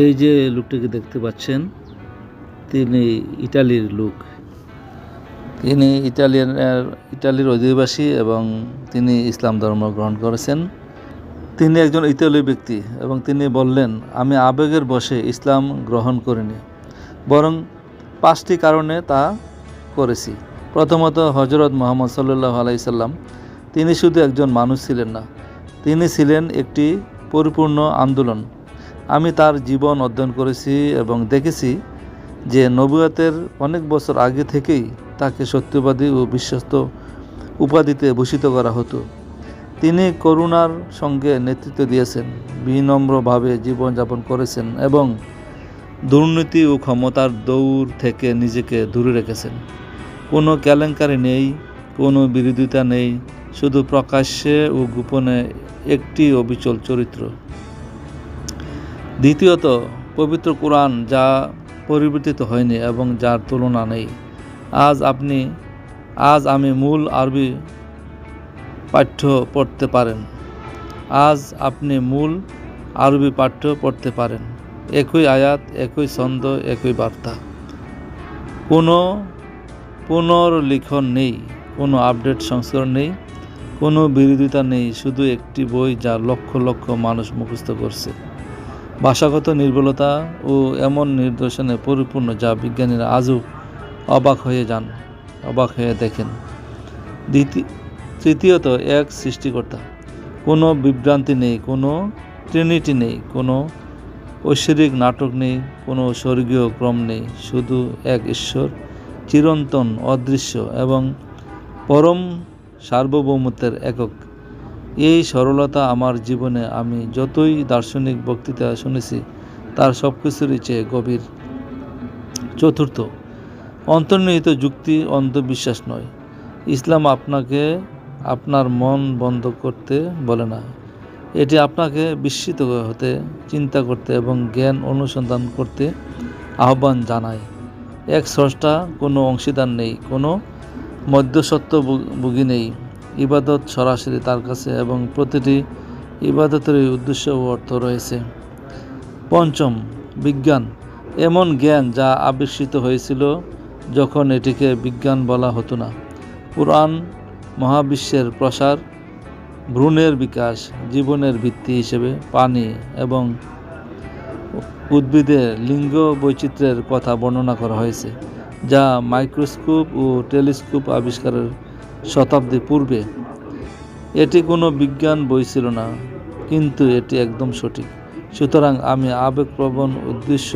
এই যে লোকটিকে দেখতে পাচ্ছেন, তিনি ইটালির লোক। তিনি ইটালিয়ান ইটালির অধিবাসী এবং তিনি ইসলাম ধর্ম গ্রহণ করেছেন। তিনি একজন ইতালীয় ব্যক্তি এবং তিনি বললেন, আমি আবেগের বশে ইসলাম গ্রহণ করিনি, বরং পাঁচটি কারণে তা করেছি। প্রথমত হজরত মোহাম্মদ সাল্লাহ আলাইসাল্লাম তিনি শুধু একজন মানুষ ছিলেন না, তিনি ছিলেন একটি পরিপূর্ণ আন্দোলন। আমি তার জীবন অধ্যয়ন করেছি এবং দেখেছি যে নবুয়াতের অনেক বছর আগে থেকেই তাকে সত্যবাদী ও বিশ্বস্ত উপাধিতে ভূষিত করা হতো। তিনি করুণার সঙ্গে নেতৃত্ব দিয়েছেন, বিনম্রভাবে জীবনযাপন করেছেন এবং দুর্নীতি ও ক্ষমতার দৌড় থেকে নিজেকে দূরে রেখেছেন। কোনো কেলেঙ্কারি নেই, কোনো বিরোধিতা নেই, শুধু প্রকাশ্যে ও গোপনে একটি অবিচল চরিত্র। দ্বিতীয়ত, পবিত্র কোরআন যা পরিবর্তিত হয়নি এবং যার তুলনা নেই। আজ আপনি, আজ আমি মূল আরবি পাঠ্য পড়তে পারেন। আজ আপনি মূল আরবি পাঠ্য পড়তে পারেন। একই আয়াত, একই ছন্দ, একই বার্তা। কোনো পুনর্লিখন নেই, কোনো আপডেট সংস্করণ নেই, কোনো বিরোধিতা নেই, শুধু একটি বই যা লক্ষ লক্ষ মানুষ মুখস্থ করছে। ভাষাগত নির্বলতা ও এমন নিদর্শনে পরিপূর্ণ যা বিজ্ঞানীরা আজও অবাক হয়ে যান, অবাক হয়ে দেখেন। দ্বিতীয় তৃতীয়ত, এক সৃষ্টিকর্তা। কোনো বিভ্রান্তি নেই, কোনো ট্রিনিটি নেই, কোনো ঐশ্বরিক নাটক নেই, কোনো স্বর্গীয় ক্রম নেই, শুধু এক ঈশ্বর, চিরন্তন, অদৃশ্য এবং পরম সার্বভৌমত্বের একক। এই সরলতা আমার জীবনে আমি যতই দার্শনিক বক্তৃতা শুনেছি, তার সব কিছুরই চেয়ে গভীর। চতুর্থ, অন্তর্নিহিত যুক্তি অন্ধবিশ্বাস নয়। ইসলাম আপনাকে আপনার মন বন্ধ করতে বলে না। এটি আপনাকে বিস্মিত হতে, চিন্তা করতে এবং জ্ঞান অনুসন্ধান করতে আহ্বান জানায়। এক স্রষ্টা কোনো অংশীদার নেই, কোনো মধ্যসত্ত্ব ভুগি নেই। ইবাদত সরাসরি তার কাছে এবং প্রতিটি ইবাদতেরই উদ্দেশ্য ও অর্থ রয়েছে। পঞ্চম, বিজ্ঞান। এমন জ্ঞান যা আবিষ্কৃত হয়েছিল যখন এটিকে বিজ্ঞান বলা হতো না। পুরাণ, মহাবিশ্বের প্রসার, ভ্রূণের বিকাশ, জীবনের ভিত্তি হিসেবে পানি এবং উদ্ভিদের লিঙ্গ বৈচিত্র্যের কথা বর্ণনা করা হয়েছে, যা মাইক্রোস্কোপ ও টেলিস্কোপ আবিষ্কারের শতাব্দী পূর্বে। এটি কোনো বিজ্ঞান বই ছিল না, কিন্তু এটি একদম সঠিক। সুতরাং আমি আবেগপ্রবণ উদ্দেশ্য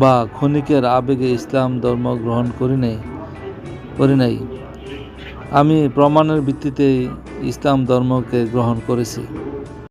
বা ক্ষণিকের আবেগে ইসলাম ধর্ম গ্রহণ করি নাই করি নাই। আমি প্রমাণের ভিত্তিতে ইসলাম ধর্মকে গ্রহণ করেছি।